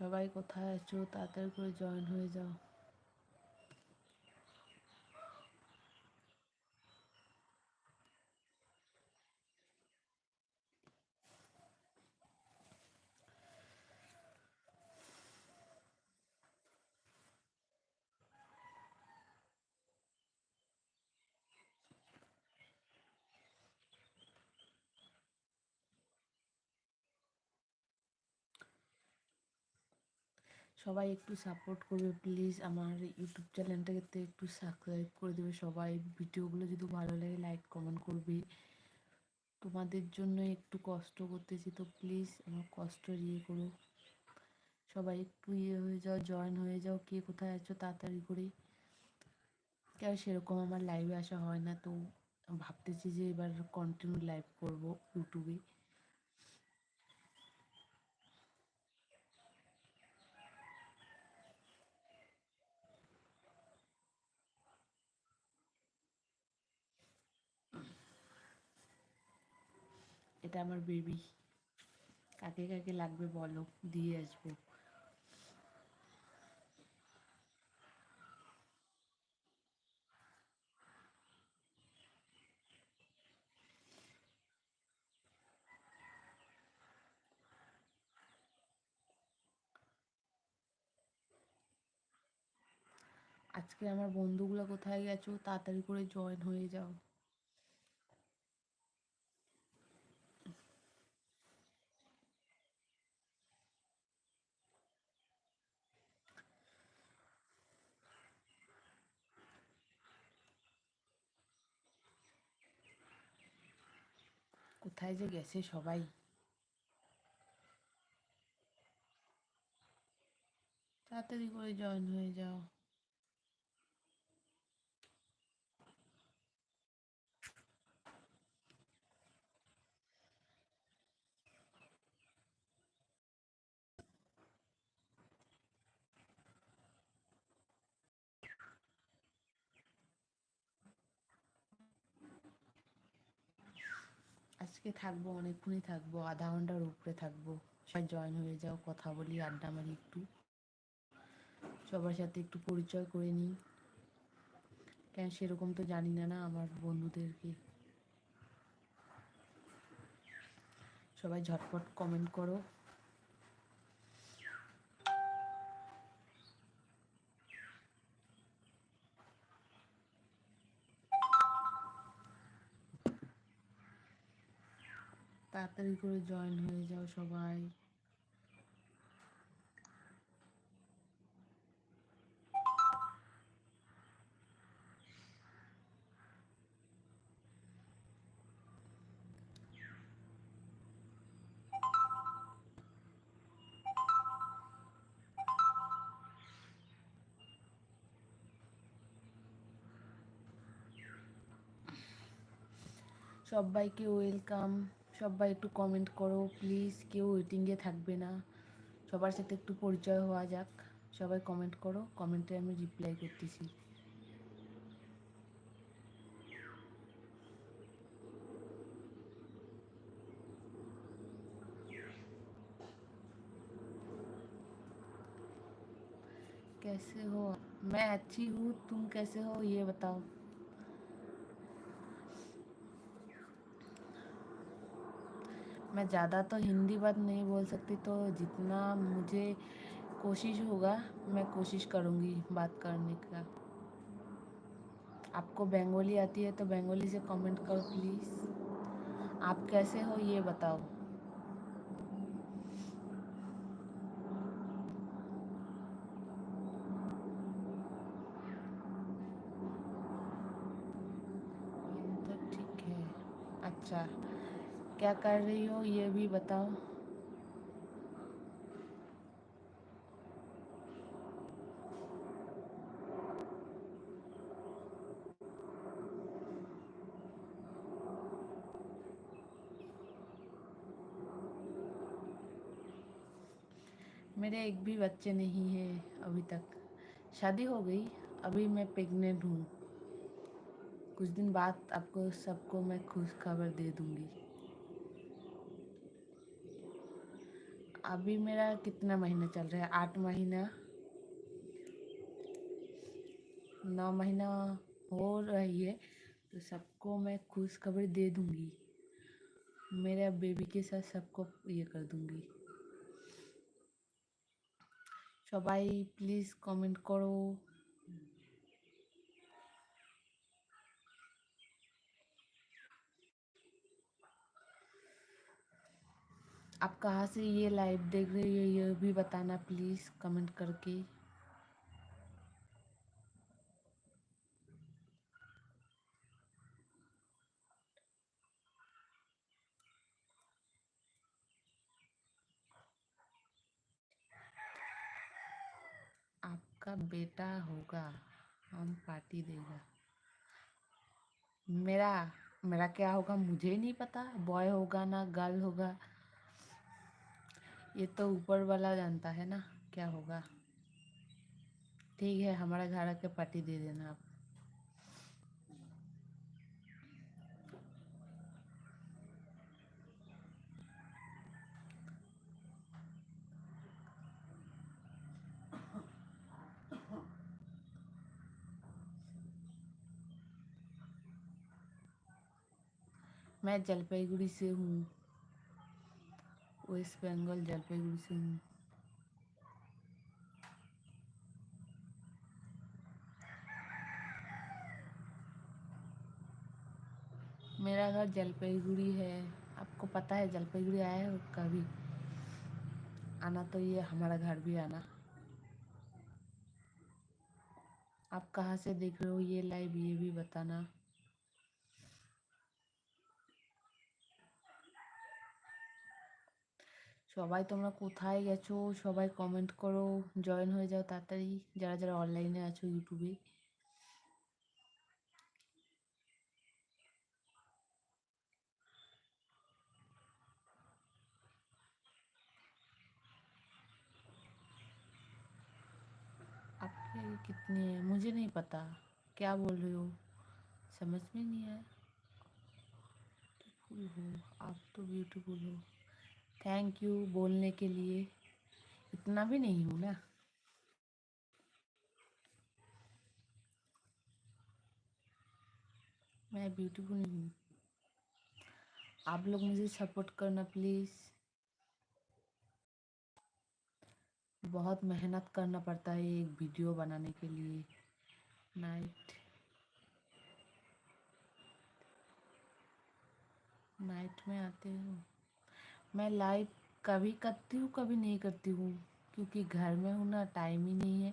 সবাই কোথায় আছো তাড়াতাড়ি করে জয়েন হয়ে যাও সবাই একটু সাপোর্ট করবে প্লিজ আমার ইউটিউব চ্যানেলটাকে তো একটু সাবস্ক্রাইব করে দেবে সবাই ভিডিওগুলো যদি ভালো লাগে লাইক কমেন্ট করবে তোমাদের জন্য একটু কষ্ট করতেছি তো প্লিজ আমার কষ্ট ইয়ে করো সবাই একটু ইয়ে হয়ে যাও জয়েন হয়ে যাও কে কোথায় আছো তাড়াতাড়ি করে কেন সেরকম আমার লাইভে আসা হয় না তো ভাবতেছি যে এবার কন্টিনিউ লাইভ করব ইউটিউবে এটা আমার বেবি কাকে কাকে লাগবে বলো দিয়ে আসবো আজকে আমার বন্ধুগুলো কোথায় গেছো তাড়াতাড়ি করে জয়েন হয়ে যাও কোথায় যে গেছে সবাই তাড়াতাড়ি করে জয়েন হয়ে যাও আজকে থাকবো অনেকক্ষণই থাকবো আধা ঘন্টার উপরে থাকবো সবাই জয়েন হয়ে যাও কথা বলি আড্ডা মারি একটু সবার সাথে একটু পরিচয় করে নিই কেন সেরকম তো জানি না না আমার বন্ধুদেরকে সবাই ঝটপট কমেন্ট করো তাড়াতাড়ি করে জয়েন হয়ে যাও সবাই সবাইকে ওয়েলকাম সবাই একটু কমেন্ট করো প্লিজ কেউ হেটিং এ থাকবে না সবার সাথে একটু পরিচয় হওয়া যাক সবাই কমেন্ট করো কমেন্টে আমি রিপ্লাই করতেছি कैसे हो मैं अच्छी हूं तुम कैसे हो ये बताओ मैं ज़्यादा तो हिंदी बात नहीं बोल सकती तो जितना मुझे कोशिश होगा मैं कोशिश करूँगी बात करने का आपको बंगाली आती है तो बंगाली से कमेंट करो प्लीज़ आप कैसे हो ये बताओ तो ठीक है अच्छा क्या कर रही हो ये भी बताओ मेरे एक भी बच्चे नहीं है अभी तक शादी हो गई अभी मैं प्रेग्नेंट हूँ कुछ दिन बाद आपको सबको मैं खुश खबर दे दूँगी अभी मेरा कितना महीना चल रहा है आठ महीना नौ महीना हो रही है तो सबको मैं खुशखबरी दे दूंगी मेरा बेबी के साथ सबको ये कर दूंगी सबाई प्लीज़ कमेंट करो आप कहाँ से ये लाइव देख रहे हो ये भी बताना प्लीज़ कमेंट करके आपका बेटा होगा हम पार्टी देगा मेरा मेरा क्या होगा मुझे नहीं पता बॉय होगा ना गर्ल होगा ये तो ऊपर वाला जानता है ना क्या होगा ठीक है हमारा घर आके पार्टी दे देना आप मैं जलपाईगुड़ी से हूँ ওয়েস্ট जलपाईगुड़ी से हूँ मेरा घर जलपाईगुड़ी है आपको पता है जलपाईगुड़ी आया हो कभी आना तो ये हमारा घर भी आना आप कहाँ से देख रहे हो ये लाइव ये भी बताना সবাই তোমরা কোথায় গেছো সবাই কমেন্ট করো জয়েন হয়ে যাও তাড়াতাড়ি যারা যারা অনলাইনে আছো ইউটিউবে आपके कितने हैं मुझे नहीं पता क्या बोल रहे हो समझ में नहीं आया आप तो ब्यूटीफुल हो थैंक यू बोलने के लिए इतना भी नहीं हूँ ना मैं ब्यूटीफुल नहीं हूँ आप लोग मुझे सपोर्ट करना प्लीज़ बहुत मेहनत करना पड़ता है एक वीडियो बनाने के लिए नाइट नाइट में आते हूँ मैं लाइव कभी करती हूँ कभी नहीं करती हूँ क्योंकि घर में हूँ ना टाइम ही नहीं है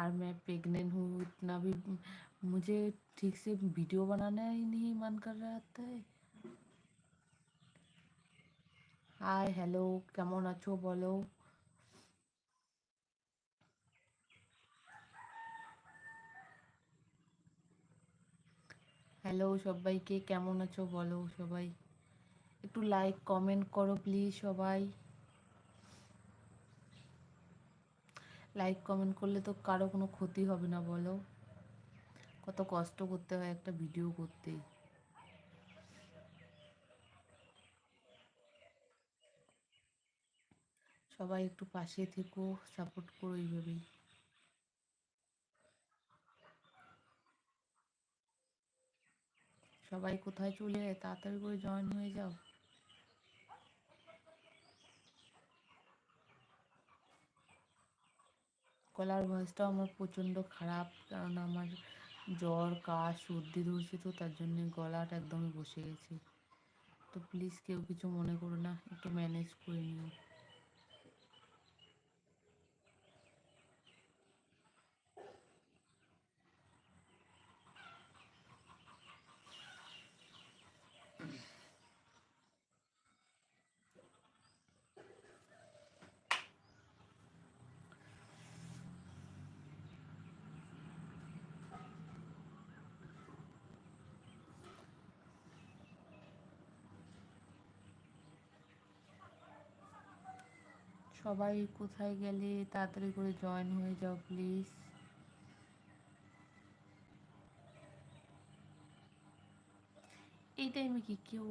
और मैं प्रेगनेंट हूँ इतना भी मुझे ठीक से वीडियो बनाना ही नहीं मन कर रहा है হাই बोलो हेलो আছো भाई के সবাইকে কেমন बोलो বলো भाई একটু লাইক কমেন্ট করো প্লিজ সবাই লাইক কমেন্ট করলে তো কারো কোনো ক্ষতি হবে না বলো কত কষ্ট করতে হয় একটা ভিডিও করতে সবাই একটু পাশে থেকো সাপোর্ট করো এইভাবেই সবাই কোথায় চলে যায় তাড়াতাড়ি করে জয়েন হয়ে যাও গলার ভয়েসটাও আমার প্রচণ্ড খারাপ কারণ আমার জ্বর কাশ সর্দি ধরছে তো তার জন্য গলাটা একদমই বসে গেছে তো প্লিজ কেউ কিছু মনে করো না একটু ম্যানেজ করে নিও সবাই কোথায় গেলে তাড়াতাড়ি করে জয়েন হয়ে যাও প্লিজ এই টাইমে কি কেউ